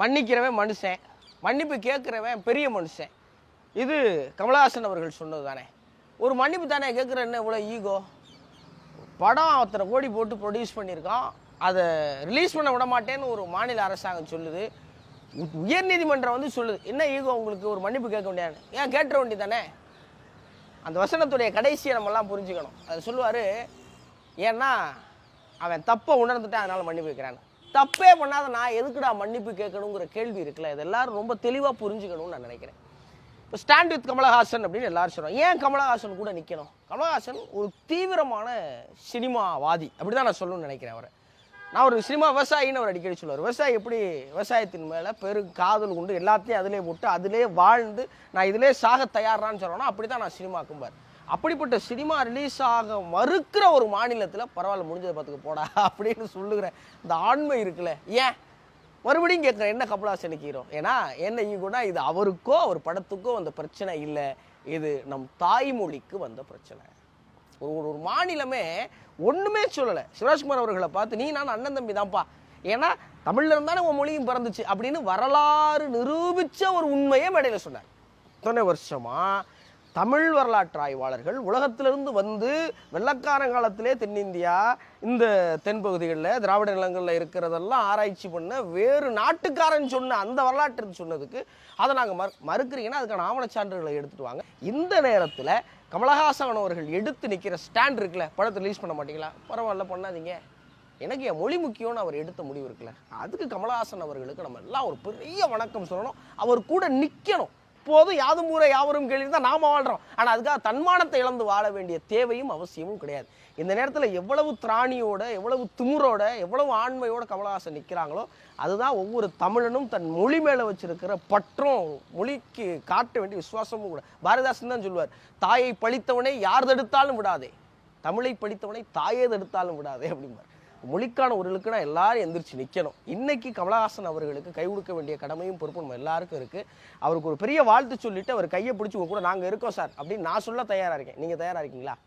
மன்னிக்கிறவன் மனுஷன் மன்னிப்பு கேட்குறவன் பெரிய மனுஷன். இது கமலஹாசன் அவர்கள் சொன்னது தானே. ஒரு மன்னிப்பு தானே கேட்குற என்ன இவ்வளோ ஈகோ படம் அத்தனை கோடி போட்டு ப்ரொடியூஸ் பண்ணியிருக்கான். அதை ரிலீஸ் பண்ண விட மாட்டேன்னு ஒரு மாநில அரசாங்கம் சொல்லுது. உயர்நீதிமன்றம் வந்து சொல்லுது என்ன ஈகோ உங்களுக்கு ஒரு மன்னிப்பு கேட்க முடியாது ஏன் கேட்டுற வேண்டி தானே அந்த வசனத்துடைய கடைசியை நம்மலாம் புரிஞ்சுக்கணும். அதை சொல்லுவார் ஏன்னா அவன் தப்பை உணர்ந்துட்டு அதனால் மன்னிப்பு வைக்கிறான் தப்பே பண்ணாத நான் எதுக்குடா மன்னிப்பு கேட்கணுங்கிற கேள்வி இருக்குல்ல? இது எல்லாரும் ரொம்ப தெளிவாக புரிஞ்சுக்கணும்னு நான் நினைக்கிறேன். இப்போ ஸ்டாண்ட் வித் கமலஹாசன் அப்படின்னு எல்லாரும் சொல்கிறோம் ஏன் கமலஹாசன் கூட நிற்கணும் கமலஹாசன் ஒரு தீவிரமான சினிமாவாதி. அப்படி தான் நான் சொல்லணும்னு நினைக்கிறேன் அவரை. நான் ஒரு சினிமா விவசாயின்னு அவர் அடிக்கடி சொல்லுவார். விவசாயி எப்படி விவசாயத்தின் மேலே பெரும் காதல் கொண்டு எல்லாத்தையும் அதிலே போட்டு அதிலே வாழ்ந்து நான் இதிலே சாக தயாரான்னு சொல்கிறேன்னா அப்படி தான் நான் சினிமா சினிமாக்கும்பார் அப்படிப்பட்ட சினிமா ரிலீஸ் ஆக மறுக்கிற ஒரு மாநிலத்தில் பரவாயில்ல முடிஞ்சதை பார்த்துக்க போடா அப்படின்னு சொல்லுகிறேன் இந்த ஆண்மை இருக்குல்ல ஏன்? மறுபடியும் கேட்குறேன் என்ன கமலஹாசனுக்கு ஹீரோ ஏன்னா என்ன ஈகோனா இது அவருக்கோ அவர் படத்துக்கோ வந்த பிரச்சனை இல்லை. இது நம் தாய்மொழிக்கு வந்த பிரச்சனை. ஒரு ஒரு ஒரு மாநிலமே ஒன்றுமே சொல்லலை. சிவராஜ்குமார் அவர்களை பார்த்து நீ நான் அண்ணன் தம்பி தான்ப்பா. ஏன்னா தமிழ்ல இருந்தானே உன் மொழியும் பிறந்துச்சு அப்படின்னு வரலாறு நிரூபித்த ஒரு உண்மையை மேடையில் சொன்னார். இத்தனை வருஷமாக தமிழ் வரலாற்று ஆய்வாளர்கள் உலகத்திலிருந்து வந்து வெள்ளக்காரன் காலத்திலே தென்னிந்தியா இந்த தென்பகுதிகளில் திராவிட நிலங்களில் இருக்கிறதெல்லாம் ஆராய்ச்சி பண்ண வேறு நாட்டுக்காரன் சொன்ன அந்த வரலாற்று சொன்னதுக்கு அதை நாங்கள் மறு மறுக்கிறீங்கன்னா அதுக்கான ஆவணச் சான்றுகளை எடுத்துகிட்டு வாங்க. இந்த நேரத்தில் கமலஹாசன் அவர்கள் எடுத்து நிற்கிற ஸ்டாண்ட் இருக்குல்ல படத்தை ரிலீஸ் பண்ண மாட்டீங்களா? பரவாயில்ல பண்ணாதீங்க. எனக்கு என் மொழி முக்கியம்னு அவர் எடுத்த முடிவு இருக்குல்ல. அதுக்கு கமலஹாசன் அவர்களுக்கு நம்ம எல்லாம் ஒரு பெரிய வணக்கம் சொல்லணும். அவர் கூட நிற்கணும் எப்போதும் யாதும் ஊரை யாவரும் கேள்வி தான் நாம வாழ்றோம். ஆனால் அதுக்காக தன்மானத்தை இழந்து வாழ வேண்டிய தேவையும் அவசியமும் கிடையாது. இந்த நேரத்தில் எவ்வளவு திராணியோட எவ்வளவு துமுறோட எவ்வளவு ஆண்மையோட கமலஹாசன் நிற்கிறாங்களோ அதுதான் ஒவ்வொரு தமிழனும் தன் மொழி மேலே வச்சிருக்கிற பற்றும் மொழிக்கு காட்ட வேண்டிய விசுவாசமும் கூட. பாரதிதாசன் தான் சொல்லுவார் தாயை பழித்தவனை யார் தடுத்தாலும் விடாதே. தமிழை படித்தவனை தாயே தடுத்தாலும் விடாதே அப்படிம்பார். மொழிக்கான ஒரு இழுக்குனா எல்லாரும் எந்திரிச்சு நிற்கணும் இன்னைக்கு கமலஹாசன் அவர்களுக்கு கை கொடுக்க வேண்டிய கடமையும் பொறுப்பும் நம்ம எல்லாருக்கும் இருக்கு. அவருக்கு ஒரு பெரிய வாழ்த்து சொல்லிட்டு அவர் கையை பிடிச்சி உங்க கூட நாங்கள் இருக்கோம் சார் அப்படின்னு நான் சொல்ல தயாராக இருக்கேன். நீங்கள் தயாராக இருக்கீங்களா?